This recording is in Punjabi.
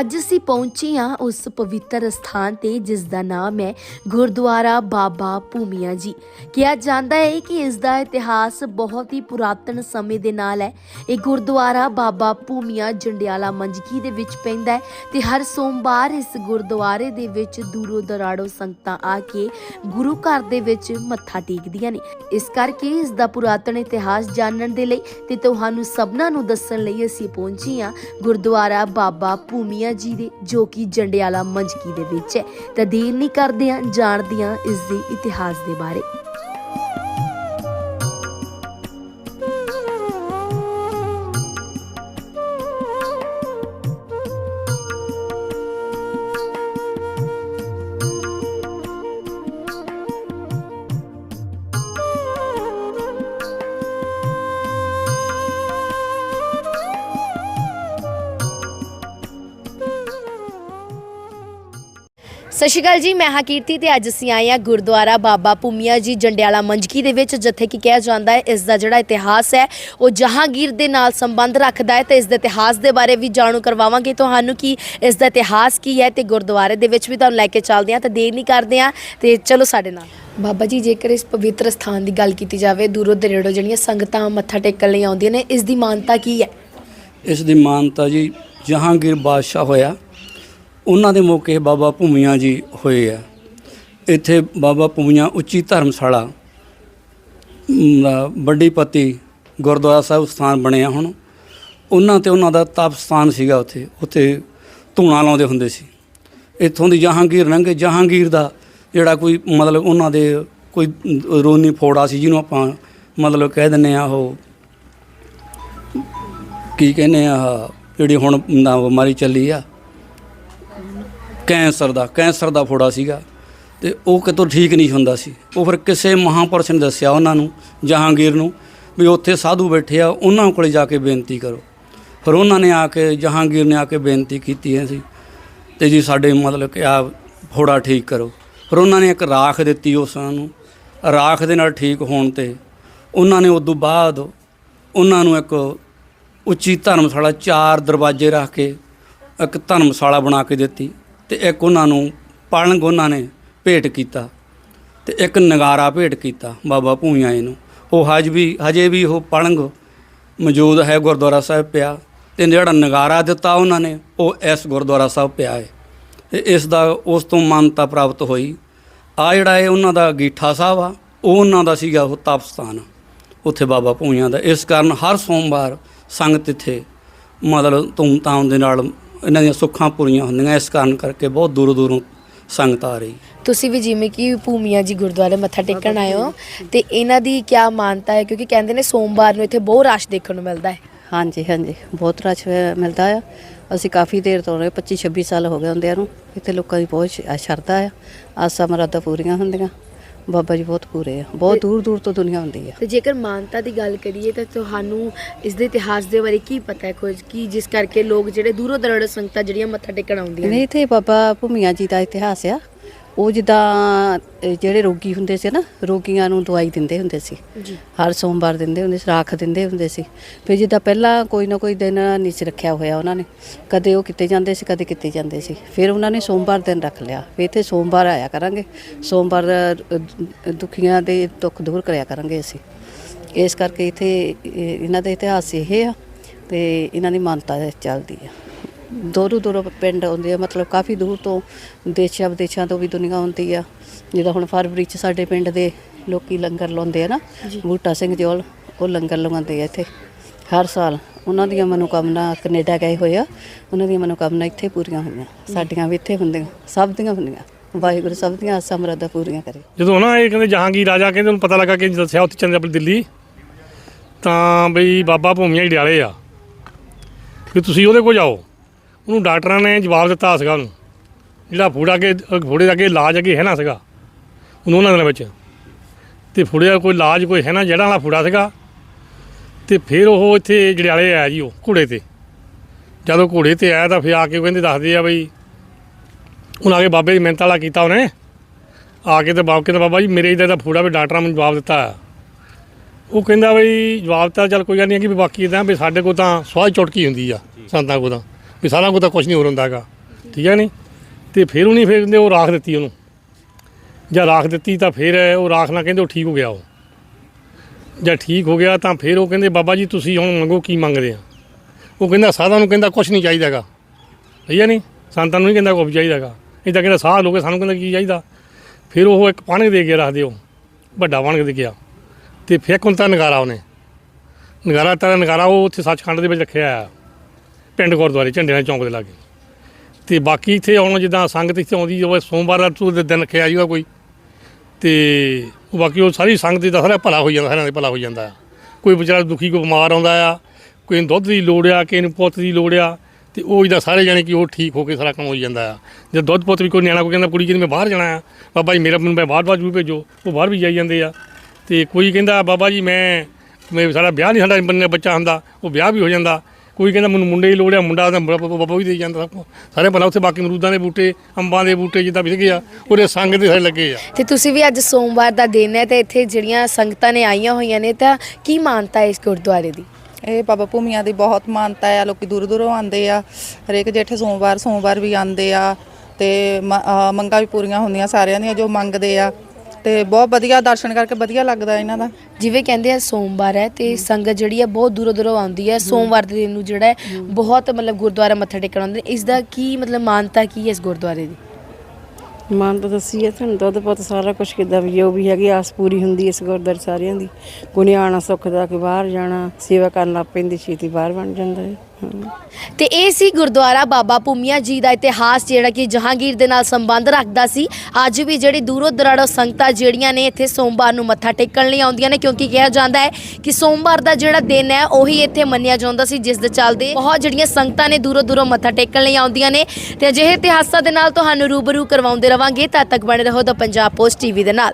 ਅੱਜ ਅਸੀਂ ਪਹੁੰਚੇ ਹਾਂ ਉਸ ਪਵਿੱਤਰ ਸਥਾਨ ਤੇ, ਜਿਸ ਦਾ ਨਾਮ ਹੈ ਗੁਰਦੁਆਰਾ ਬਾਬਾ ਭੂਮੀਆ ਜੀ। ਕਿਹਾ ਜਾਂਦਾ ਹੈ ਕਿ ਇਸ ਦਾ ਇਤਿਹਾਸ ਬਹੁਤ ਹੀ ਪੁਰਾਤਨ ਸਮੇਂ ਦੇ ਨਾਲ ਹੈ। ਇਹ ਗੁਰਦੁਆਰਾ ਬਾਬਾ ਭੂਮੀਆ ਜੰਡਿਆਲਾ ਮੰਜਕੀ ਦੇ ਵਿੱਚ ਪੈਂਦਾ ਹੈ ਤੇ ਹਰ ਸੋਮਵਾਰ ਇਸ ਗੁਰਦੁਆਰੇ ਦੇ ਵਿੱਚ ਦੂਰੋਂ ਦਰਾੜੋਂ ਸੰਗਤਾਂ ਆ ਕੇ ਗੁਰੂ ਘਰ ਦੇ ਵਿੱਚ ਮੱਥਾ ਟੇਕਦੀਆਂ ਨੇ। ਇਸ ਕਰਕੇ ਇਸ ਦਾ ਪੁਰਾਤਨ ਇਤਿਹਾਸ ਜਾਣਨ ਦੇ ਲਈ ਤੇ ਤੁਹਾਨੂੰ ਸਭਨਾਂ ਨੂੰ ਦੱਸਣ ਲਈ ਅਸੀਂ ਪਹੁੰਚੇ ਹਾਂ ਗੁਰਦੁਆਰਾ ਬਾਬਾ ਭੂਮੀਆ ਜੀ ਦੇ, ਜੋ ਕਿ ਜੰਡਿਆਲਾ ਮੰਜਕੀ ਦੇ ਵਿੱਚ ਹੈ। ਤਾਂ ਦੇਰ ਨਹੀਂ ਕਰਦੇ ਹਾਂ ਜਾਣਦੇ ਹਾਂ ਇਸ ਦੇ ਇਤਿਹਾਸ ਦੇ ਬਾਰੇ। ਸਤਿ ਸ਼੍ਰੀ ਅਕਾਲ ਜੀ ਮੈਂ ਹਾਂ ਕੀਰਤੀ ਤੇ ਅੱਜ ਅਸੀਂ ਆਏ ਹਾਂ ਗੁਰਦੁਆਰਾ ਬਾਬਾ ਭੂਮੀਆ ਜੀ ਜੰਡਿਆਲਾ ਮੰਜਕੀ ਦੇ ਵਿੱਚ ਜਿੱਥੇ ਕਿ ਕਿਹਾ ਜਾਂਦਾ ਹੈ ਇਸ ਦਾ ਜਿਹੜਾ ਇਤਿਹਾਸ ਹੈ ਉਹ ਜਹਾਂਗੀਰ ਦੇ ਨਾਲ ਸੰਬੰਧ ਰੱਖਦਾ ਹੈ ਤੇ ਇਸ ਦੇ ਇਤਿਹਾਸ ਦੇ ਬਾਰੇ ਵੀ ਜਾਣੂ ਕਰਵਾਵਾਂਗੇ। ਤੁਹਾਨੂੰ ਕਿ ਇਸ ਦਾ ਇਤਿਹਾਸ ਕੀ ਹੈ ਤੇ ਗੁਰਦੁਆਰੇ ਦੇ ਵਿੱਚ ਵੀ ਤੁਹਾਨੂੰ ਲੈ ਕੇ ਚੱਲਦੇ ਹਾਂ ਤਾਂ ਦੇਰ ਨਹੀਂ ਕਰਦੇ ਹਾਂ ਤੇ ਚਲੋ ਸਾਡੇ ਨਾਲ। ਬਾਬਾ ਜੀ ਜੇਕਰ ਇਸ ਪਵਿੱਤਰ ਸਥਾਨ ਦੀ ਗੱਲ ਕੀਤੀ ਜਾਵੇ ਦੂਰੋਂ ਦਰੇੜੋਂ ਜਿਹੜੀਆਂ ਸੰਗਤਾਂ ਮੱਥਾ ਟੇਕਣ ਲਈ ਆਉਂਦੀਆਂ ਨੇ ਇਸ ਦੀ ਮਾਨਤਾ ਕੀ ਹੈ? ਇਸ ਦੀ ਮਾਨਤਾ ਜੀ ਜਹਾਂਗੀਰ ਬਾਦਸ਼ਾਹ ਹੋਇਆ। ਉਹਨਾਂ ਦੇ ਮੌਕੇ ਬਾਬਾ ਭੂਮੀਆਂ ਜੀ ਹੋਏ ਆ। ਇੱਥੇ ਬਾਬਾ ਭੂਮੀਆਂ ਉੱਚੀ ਧਰਮਸ਼ਾਲਾ ਅਮ, ਵੱਡੀ ਪੱਤੀ ਗੁਰਦੁਆਰਾ ਸਾਹਿਬ ਸਥਾਨ ਬਣਿਆ ਹੁਣ। ਉਹਨਾਂ ਤੇ ਉਹਨਾਂ ਦਾ ਤਪ ਸਥਾਨ ਸੀਗਾ ਉੱਥੇ। ਉੱਥੇ ਧੂਣਾ ਲਾਉਂਦੇ ਹੁੰਦੇ ਸੀ। ਇੱਥੋਂ ਦੀ ਜਹਾਂਗੀਰ ਲੰਘੇ। ਜਹਾਂਗੀਰ ਦਾ ਜਿਹੜਾ ਕੋਈ ਮਤਲਬ ਉਹਨਾਂ ਦੇ ਕੋਈ ਰੋਨੀ ਫੋੜਾ ਸੀ ਜਿਹਨੂੰ ਆਪਾਂ ਮਤਲਬ ਕਹਿ ਦਿੰਨੇ ਆ ਉਹ ਕੀ ਕਹਿੰਦੇ ਆ ਜਿਹੜੀ ਹੁਣ ਨਾ ਬਿਮਾਰੀ ਚੱਲੀ ਆ। ਕੈਂਸਰ ਦਾ ਕੈਂਸਰ ਦਾ ਫੋੜਾ ਸੀਗਾ ਤੇ ਉਹ ਕਿਤੋਂ ਠੀਕ ਨਹੀਂ ਹੁੰਦਾ ਸੀ। ਉਹ ਫਿਰ ਕਿਸੇ ਮਹਾਂਪੁਰਸ਼ ਨੇ ਦੱਸਿਆ ਉਹਨਾਂ ਨੂੰ, ਜਹਾਂਗੀਰ ਨੂੰ, ਵੀ ਉੱਥੇ ਸਾਧੂ ਬੈਠੇ ਆ, ਉਹਨਾਂ ਕੋਲੇ ਜਾ ਕੇ ਬੇਨਤੀ ਕਰੋ। ਫਿਰ ਉਹਨਾਂ ਨੇ ਆ ਕੇ, ਜਹਾਂਗੀਰ ਨੇ ਆ ਕੇ ਬੇਨਤੀ ਕੀਤੀ ਹੈ ਸੀ ਤੇ ਜੀ ਸਾਡੇ ਮਤਲਬ ਕਿ ਆ ਫੋੜਾ ਠੀਕ ਕਰੋ। ਫਿਰ ਉਹਨਾਂ ਨੇ ਇੱਕ ਰਾਖ ਦਿੱਤੀ ਉਸ ਨੂੰ, ਰਾਖ ਦੇ ਨਾਲ ਠੀਕ ਹੋਣ ਤੇ ਉਹਨਾਂ ਨੇ ਉਸ ਤੋਂ ਬਾਅਦ ਉਹਨਾਂ ਨੂੰ ਇੱਕ ਉੱਚੀ ਧਰਮਸ਼ਾਲਾ, ਚਾਰ ਦਰਵਾਜ਼ੇ ਰੱਖ ਕੇ ਇੱਕ ਧਰਮਸ਼ਾਲਾ ਬਣਾ ਕੇ ਦਿੱਤੀ। ਤੇ ਇੱਕ ਉਹਨਾਂ ਨੂੰ ਪਲੰਗ ਉਹਨਾਂ ਨੇ ਭੇਟ ਕੀਤਾ ਤੇ ਇੱਕ ਨਗਾਰਾ ਭੇਟ ਕੀਤਾ ਬਾਬਾ ਭੂਈਆਂ ਜੀ ਨੂੰ। ਉਹ ਹਜ ਵੀ, ਹਜੇ ਵੀ ਉਹ ਪਲੰਗ ਮੌਜੂਦ ਹੈ ਗੁਰਦੁਆਰਾ ਸਾਹਿਬ ਪਿਆ ਤੇ ਜਿਹੜਾ ਨਗਾਰਾ ਦਿੱਤਾ ਉਹਨਾਂ ਨੇ, ਉਹ ਇਸ ਗੁਰਦੁਆਰਾ ਸਾਹਿਬ ਪਿਆ ਹੈ। ਤੇ ਇਸ ਦਾ, ਉਸ ਤੋਂ ਮਾਨਤਾ ਪ੍ਰਾਪਤ ਹੋਈ। ਆ ਜਿਹੜਾ ਇਹ ਉਹਨਾਂ ਦਾ ਗੀਠਾ ਸਾਹਿਬ ਆ, ਉਹ ਉਹਨਾਂ ਦਾ ਸੀਗਾ ਉਹ ਤਪਸਥਾਨ, ਉੱਥੇ ਬਾਬਾ ਭੂਈਆਂ ਦਾ। ਇਸ ਕਾਰਨ ਹਰ ਸੋਮਵਾਰ ਸੰਗਤ ਇੱਥੇ ਮਤਲਬ ਧੂਮਧਾਮ ਦੇ ਨਾਲ ਇਹਨਾਂ ਦੀਆਂ ਸੁੱਖਾਂ ਪੂਰੀਆਂ ਹੁੰਦੀਆਂ ਇਸ ਕਾਰਨ ਕਰਕੇ ਬਹੁਤ ਦੂਰੋਂ ਦੂਰੋਂ ਸੰਗਤ ਆ ਰਹੀ। ਤੁਸੀਂ ਵੀ ਜਿਵੇਂ ਕਿ ਭੂਮੀਆ ਜੀ ਗੁਰਦੁਆਰੇ ਮੱਥਾ ਟੇਕਣ ਆਏ ਹੋ ਤੇ ਇਹਨਾਂ ਦੀ ਕੀ ਮਾਨਤਾ ਹੈ? ਕਿਉਂਕਿ ਕਹਿੰਦੇ ਨੇ ਸੋਮਵਾਰ ਨੂੰ ਇੱਥੇ ਬਹੁਤ ਰਸ਼ ਦੇਖਣ ਨੂੰ ਮਿਲਦਾ ਹੈ। ਹਾਂਜੀ ਹਾਂਜੀ। ਬਹੁਤ ਰਸ਼ ਮਿਲਦਾ ਆ। ਅਸੀਂ ਕਾਫੀ ਦੇਰ ਤੋਂ ਰਹੇ 25 26 ਸਾਲ ਹੋ ਗਏ ਹੁੰਦਿਆਂ ਨੂੰ। ਇੱਥੇ ਲੋਕਾਂ ਦੀ ਬਹੁਤ ਸ਼ਰਧਾ ਆ। ਆਸਾਂ ਮਰਾਦਾਂ ਪੂਰੀਆਂ ਹੁੰਦੀਆਂ। ਬਾਬਾ ਜੀ ਬਹੁਤ ਪੂਰੇ ਆ। ਬਹੁਤ ਦੂਰ ਦੂਰ ਤੋਂ ਦੁਨੀਆ ਹੁੰਦੀ ਆ। ਤੇ ਜੇਕਰ ਮਾਨਤਾ ਦੀ ਗੱਲ ਕਰੀਏ ਤਾਂ ਤੁਹਾਨੂੰ ਇਸ ਦੇ ਇਤਿਹਾਸ ਦੇ ਬਾਰੇ ਕੀ ਪਤਾ ਹੈ? ਕੁਝ ਕੀ ਜਿਸ ਕਰਕੇ ਲੋਕ ਜਿਹੜੇ ਦੂਰੋਂ ਦਰਾੜੇ ਸੰਗਤਾਂ ਜਿਹੜੀਆਂ ਮੱਥਾ ਟੇਕਣ ਆਉਂਦੀਆਂ ਨੇ? ਨਹੀਂ ਇੱਥੇ ਬਾਬਾ ਭੂਮੀਆ ਜੀ ਦਾ ਇਤਿਹਾਸ ਆ। ਉਹ ਜਿੱਦਾਂ ਅਹ, ਜਿਹੜੇ ਰੋਗੀ ਹੁੰਦੇ ਸੀ ਨਾ ਰੋਗੀਆਂ ਨੂੰ ਦਵਾਈ ਦਿੰਦੇ ਹੁੰਦੇ ਸੀ। ਜੀ। ਹਰ ਸੋਮਵਾਰ ਦਿੰਦੇ ਹੁੰਦੇ ਸੀ ਰਾਖ ਦਿੰਦੇ ਹੁੰਦੇ ਸੀ। ਫਿਰ ਜਿੱਦਾਂ ਪਹਿਲਾਂ ਕੋਈ ਨਾ ਕੋਈ ਦਿਨ ਨਿਸ਼ ਰੱਖਿਆ ਹੋਇਆ ਉਹਨਾਂ ਨੇ। ਕਦੇ ਉਹ ਕਿਤੇ ਜਾਂਦੇ ਸੀ ਕਦੇ ਕਿਤੇ ਜਾਂਦੇ ਸੀ। ਫਿਰ ਉਹਨਾਂ ਨੇ ਸੋਮਵਾਰ ਦਿਨ ਰੱਖ ਲਿਆ। ਵੀ ਇੱਥੇ ਸੋਮਵਾਰ ਆਇਆ ਕਰਾਂਗੇ। ਸੋਮਵਾਰ ਅ, ਦੁਖੀਆਂ ਦੇ ਦੁੱਖ ਦੂਰ ਕਰਿਆ ਕਰਾਂਗੇ ਅਸੀਂ। ਇਸ ਕਰਕੇ ਇੱਥੇ ਇਹ- ਇਹਨਾਂ ਦਾ ਇਤਿਹਾਸ ਇਹ ਆ ਤੇ ਇਹਨਾਂ ਦੀ ਮਾਨਤਾ ਚੱਲਦੀ ਆ। ਦੂਰੋਂ ਦੂਰੋਂ ਪਿੰਡ ਆਉਂਦੇ ਆ ਮਤਲਬ ਕਾਫੀ ਦੂਰ ਤੋਂ ਦੇਸ਼ਾਂ ਵਿਦੇਸ਼ਾਂ ਤੋਂ ਵੀ ਦੁਨੀਆ ਆਉਂਦੀ ਆ। ਜਿੱਦਾਂ ਹੁਣ ਫਰਵਰੀ ਚ ਸਾਡੇ ਪਿੰਡ ਦੇ ਲੋਕੀ ਲੰਗਰ ਲਾਉਂਦੇ ਆ ਨਾ ਬੂਟਾ ਸਿੰਘ ਜੋਲ ਉਹ ਲੰਗਰ ਲਗਾਉਂਦੇ ਆ ਇੱਥੇ। ਹਰ ਸਾਲ ਉਹਨਾਂ ਦੀਆਂ ਮਨੋਕਾਮਨਾ ਕੈਨੇਡਾ ਗਏ ਹੋਏ ਆ ਉਹਨਾਂ ਦੀਆਂ ਮਨੋਕਾਮਨਾ ਇੱਥੇ ਪੂਰੀਆਂ ਹੋਈਆਂ। ਸਾਡੀਆਂ ਵੀ ਇੱਥੇ ਹੁੰਦੀਆਂ ਸਭ ਦੀਆਂ ਹੁੰਦੀਆਂ। ਵਾਹਿਗੁਰੂ ਸਭ ਦੀਆਂ ਆਸਾਂ ਮੁਰਾਦਾਂ ਪੂਰੀਆਂ ਕਰੇ। ਜਦੋਂ ਨਾ ਇਹ ਕਹਿੰਦੇ ਜਹਾਂਗੀਰ ਰਾਜਾ ਕਹਿੰਦੇ ਉਹਨੂੰ ਪਤਾ ਲੱਗਾ ਕਿ ਦੱਸਿਆ ਉੱਥੇ ਚੰਦੇ ਆਪਣੀ ਦਿੱਲੀ। ਤਾਂ ਬਈ ਬਾਬਾ ਭੂਮੀਆਂ ਢਿਆਲੇ ਆ। ਵੀ ਤੁਸੀਂ ਉਹਦੇ ਕੋਲ ਜਾਓ। ਉਹਨੂੰ ਡਾਕਟਰਾਂ ਨੇ ਜਵਾਬ ਦਿੱਤਾ ਸੀਗਾ ਉਹਨੂੰ। ਜਿਹੜਾ ਫੂੜਾ ਕੇ ਫੂੜੇ ਦਾ ਅੱਗੇ ਇਲਾਜ ਅੱਗੇ ਹੈ ਨਾ ਸੀਗਾ ਉਹਨੂੰ ਉਹਨਾਂ ਦਿਨਾਂ ਵਿੱਚ। ਤੇ ਫੂੜੇ ਦਾ ਕੋਈ ਇਲਾਜ ਕੋਈ ਹੈ ਨਾ ਜਿਹੜਾ ਵਾਲਾ ਫੂੜਾ ਸੀਗਾ ਤੇ ਫਿਰ ਉਹ ਇੱਥੇ ਜੜਿਆਲੇ ਆਇਆ ਜੀ ਉਹ ਘੋੜੇ ਤੇ। ਜਦੋਂ ਘੋੜੇ ਤੇ ਆਇਆ ਤਾਂ ਫਿਰ ਆ ਕੇ ਕਹਿੰਦੇ ਦੱਸਦੇ ਆ ਬਈ ਆ ਕੇ ਬਾਬੇ ਦੀ ਮਿਹਨਤ ਵਾਲਾ ਕੀਤਾ ਉਹਨੇ। ਆ ਕੇ ਤੇ ਬਾਬ ਕਹਿੰਦਾ ਬਾਬਾ ਜੀ ਮੇਰੇ ਇਹਦਾ ਫੂੜਾ ਵੀ ਡਾਕਟਰਾਂ ਮੈਨੂੰ ਜਵਾਬ ਦਿੱਤਾ। ਉਹ ਕਹਿੰਦਾ ਬਈ ਜਵਾਬ ਤਾਂ ਚੱਲ ਕੋਈ ਗੱਲ ਨਹੀਂ ਕਿ ਬਾਕੀ ਇਦਾਂ ਵੀ ਸਾਡੇ ਕੋਲ ਤਾਂ ਸਵਾਹ ਚੁਟਕੀ ਹੁੰਦੀ ਆ ਸੰਤਾਂ ਕੋਲ ਤਾਂ। ਵੀ ਸਾਰਾ ਕੁਝ ਤਾਂ ਕੁਝ ਨਹੀਂ ਹੋਰ ਹੁੰਦਾ ਹੈਗਾ। ਠੀਕ ਹੈ ਨਹੀਂ ਤੇ ਫਿਰ ਉਹਨੇ ਫਿਰ ਕਹਿੰਦੇ ਉਹ ਰਾਖ ਦਿੱਤੀ ਉਹਨੂੰ। ਜਾਂ ਰਾਖ ਦਿੱਤੀ ਤਾਂ ਫਿਰ ਉਹ ਰਾਖ ਨਾਲ ਕਹਿੰਦੇ ਉਹ ਠੀਕ ਹੋ ਗਿਆ ਉਹ। ਜਾਂ ਠੀਕ ਹੋ ਗਿਆ ਤਾਂ ਫਿਰ ਉਹ ਕਹਿੰਦੇ, ਬਾਬਾ ਜੀ, ਤੁਸੀਂ ਹੁਣ ਮੰਗੋ, ਕੀ ਮੰਗਦੇ ਆ? ਉਹ ਕਹਿੰਦਾ, ਸਾਧਾਂ ਨੂੰ ਕਹਿੰਦਾ ਕੁਝ ਨਹੀਂ ਚਾਹੀਦਾਗਾ ਠੀਕ ਹੈ ਨਹੀਂ ਸੰਤਾਂ ਨੂੰ ਨਹੀਂ ਕਹਿੰਦਾ ਕੁਝ ਚਾਹੀਦਾਗਾ ਇਹ ਤਾਂ ਕਹਿੰਦਾ ਸਾਧ ਲੋਕੇ ਸਾਨੂੰ ਕਹਿੰਦਾ ਕੀ ਚਾਹੀਦਾ? ਫਿਰ ਉਹ ਇੱਕ ਪਾਣੀ ਦੇ ਕੇ ਰੱਖ ਦਿਓ ਵੱਡਾ ਬਣ ਦੇ ਗਿਆ ਤੇ ਫਿਰ ਤਾਂ ਨਗਾਰਾ ਉਹਨੇ। ਨਗਾਰਾ ਤਾਂ ਨਗਾਰਾ ਉਹ ਉੱਥੇ ਸੱਚਖੰਡ ਦੇ ਵਿੱਚ ਰੱਖਿਆ ਆ ਪਿੰਡ ਗੁਰਦੁਆਰੇ, ਝੰਡੇ ਨਾਲ ਚੌਂਕ ਦੇ ਲਾਗੇ। ਤੇ ਬਾਕੀ ਇੱਥੇ ਆਉਣਾ ਜਿੱਦਾਂ ਸੰਗਤ ਇੱਥੇ ਆਉਂਦੀ ਹੋਵੇ ਸੋਮਵਾਰ ਦਾ ਦੇ ਦਿਨ ਰੱਖਿਆ ਜੂਗਾ ਕੋਈ। ਤੇ ਉਹ ਬਾਕੀ ਉਹ ਸਾਰੀ ਸੰਗਤ ਦਾ ਸਾਰਾ ਭਲਾ ਹੋ ਜਾਂਦਾ ਸਾਰਿਆਂ ਦਾ ਭਲਾ ਹੋ ਜਾਂਦਾ। ਆ ਕੋਈ ਵਿਚਾਰਾ ਦੁਖੀ, ਕੋਈ ਬਿਮਾਰ ਆਉਂਦਾ ਆ, ਕੋਈ ਨੂੰ ਦੁੱਧ ਦੀ ਲੋੜ ਆ, ਕਿਸੇ ਨੂੰ ਪੁੱਤ ਦੀ ਲੋੜ ਆ, ਤੇ ਉਹ ਜਿਹਦਾ ਸਾਰੇ ਜਾਣੇ ਕਿ ਉਹ ਠੀਕ ਹੋ ਕੇ ਸਾਰਾ ਕੰਮ ਹੋ ਜਾਂਦਾ ਆ। ਜੇ ਦੁੱਧ ਪੁੱਤ ਵੀ ਕੋਈ ਨਿਆਣਾ ਕੋਈ ਕਹਿੰਦਾ, ਕੁੜੀ ਜੀ ਮੈਂ ਬਾਹਰ ਜਾਣਾ ਆ। ਬਾਬਾ ਜੀ, ਮੇਰਾ ਮੈਨੂੰ ਮੈਂ ਬਾਹਰ ਬਾਹਰ ਵੀ ਭੇਜੋ। ਉਹ ਬਾਹਰ ਵੀ ਜਾਈ ਜਾਂਦੇ ਆ। ਤੇ ਕੋਈ ਕਹਿੰਦਾ, ਬਾਬਾ ਜੀ, ਮੈਂ ਮੈਂ ਸਾਡਾ ਵਿਆਹ ਨਹੀਂ ਸਾਡਾ, ਬੰਨੇ ਬੱਚਾ ਹੁੰਦਾ, ਉਹ ਵਿਆਹ ਵੀ ਹੋ ਜਾਂਦਾ। ਕੋਈ ਕਹਿੰਦਾ ਮੈਨੂੰ ਮੁੰਡੇ ਦੀ ਲੋੜ ਆ ਮੁੰਡਾ ਦਾ ਬਾਬਾ ਵੀ ਦੇ ਜਾਂਦਾ। ਸਾਰੇ ਭਲਾ ਉੱਥੇ ਬਾਕੀ ਅਮਰੂਦਾਂ ਦੇ ਬੂਟੇ ਅੰਬਾਂ ਦੇ ਬੂਟੇ ਜਿੱਦਾਂ ਵਿਕ ਆ ਉਹਦੇ ਸੰਗ ਦੇ ਸਾਰੇ ਲੱਗੇ ਆ। ਤੇ ਤੁਸੀਂ ਵੀ ਅੱਜ ਸੋਮਵਾਰ ਦਾ ਦਿਨ ਹੈ ਤੇ ਇੱਥੇ ਜਿਹੜੀਆਂ ਸੰਗਤਾਂ ਨੇ ਆਈਆਂ ਹੋਈਆਂ ਨੇ ਤਾਂ ਕੀ ਮਾਨਤਾ ਹੈ ਇਸ ਗੁਰਦੁਆਰੇ ਦੀ? ਇਹ ਬਾਬਾ ਭੂਮੀਆਂ ਦੀ ਬਹੁਤ ਮਾਨਤਾ ਆ ਲੋਕੀ ਦੂਰ ਦੂਰੋਂ ਆਉਂਦੇ ਆ ਹਰੇਕ ਜੇਠ ਸੋਮਵਾਰ ਸੋਮਵਾਰ ਵੀ ਆਉਂਦੇ ਆ ਤੇ ਮੰਗਾਂ ਵੀ ਪੂਰੀਆਂ ਹੁੰਦੀਆਂ ਸਾਰਿਆਂ ਦੀਆਂ ਜੋ ਮੰਗਦੇ ਆ। ਤੇ ਬਹੁਤ ਵਧੀਆ ਦਰਸ਼ਨ ਕਰਕੇ ਵਧੀਆ ਲੱਗਦਾ ਇਹਨਾਂ ਦਾ। ਜਿਵੇਂ ਕਹਿੰਦੇ ਆ ਸੋਮਵਾਰ ਹੈ ਤੇ ਸੰਗਤ ਜਿਹੜੀ ਹੈ ਬਹੁਤ ਦੂਰੋਂ ਦੂਰੋਂ ਆਉਂਦੀ ਹੈ। ਸੋਮਵਾਰ ਦੇ ਦਿਨ ਨੂੰ ਜਿਹੜਾ ਹੈ ਬਹੁਤ ਮਤਲਬ ਗੁਰਦੁਆਰਾ ਮੱਥਾ ਟੇਕਣ ਆਉਂਦੇ ਨੇ। ਇਸ ਦਾ ਕੀ ਮਤਲਬ ਮਾਨਤਾ ਕੀ ਹੈ ਇਸ ਗੁਰਦੁਆਰੇ ਦੀ? ਮਾਨ ਤਾਂ ਦੱਸੀ ਹੈ ਤੁਹਾਨੂੰ ਦੁੱਧ ਪੁੱਤ ਸਾਰਾ ਕੁਝ ਕਿੱਦਾਂ ਵੀ, ਜੋ ਵੀ ਹੈਗੀ ਆਸ ਪੂਰੀ ਹੁੰਦੀ ਇਸ ਗੁਰਦੁਆਰੇ ਸਾਰਿਆਂ ਦੀ। ਕੋਈ ਨਹੀਂ ਸੁੱਖ ਦਾ ਕਿ ਬਾਹਰ ਜਾਣਾ, ਸੇਵਾ ਕਰਨ ਲੱਗ ਪੈਂਦੀ, ਛੇਤੀ ਬਾਹਰ ਬਣ ਜਾਂਦਾ ਹੈ। ਤੇ ਇਹ ਸੀ ਗੁਰਦੁਆਰਾ ਬਾਬਾ ਭੂਮੀਆ ਜੀ ਦਾ ਇਤਿਹਾਸ, ਜਿਹੜਾ ਕਿ ਜਹਾਂਗੀਰ ਦੇ ਨਾਲ ਸੰਬੰਧ ਰੱਖਦਾ ਸੀ। ਅੱਜ ਵੀ ਜਿਹੜੀ ਦੂਰੋਂ ਦਰਾੜੋਂ ਸੰਗਤਾਂ ਜਿਹੜੀਆਂ ਨੇ ਇੱਥੇ ਸੋਮਵਾਰ ਨੂੰ ਮੱਥਾ ਟੇਕਣ ਲਈ ਆਉਂਦੀਆਂ ਨੇ, ਕਿਉਂਕਿ ਕਿਹਾ ਜਾਂਦਾ ਹੈ ਕਿ ਸੋਮਵਾਰ ਦਾ ਜਿਹੜਾ ਦਿਨ ਹੈ, ਉਹੀ ਇੱਥੇ ਮੰਨਿਆ ਜਾਂਦਾ ਸੀ, ਜਿਸ ਦੇ ਚੱਲਦੇ ਬਹੁਤ ਜਿਹੜੀਆਂ ਸੰਗਤਾਂ ਨੇ ਦੂਰੋਂ ਦੂਰੋਂ ਮੱਥਾ ਟੇਕਣ ਲਈ ਆਉਂਦੀਆਂ ਨੇ। ਤੇ ਅਜਿਹੇ ਇਤਿਹਾਸਾਂ ਦੇ ਨਾਲ ਤੁਹਾਨੂੰ ਰੂਬਰੂ ਕਰਵਾਉਂਦੇ ਰਵਾਂਗੇ ਤਦ ਤੱਕ ਬਣੇ ਰਹੋ ਦਾ ਪੰਜਾਬ ਪੋਸਟ ਟੀਵੀ ਦੇ ਨਾਲ।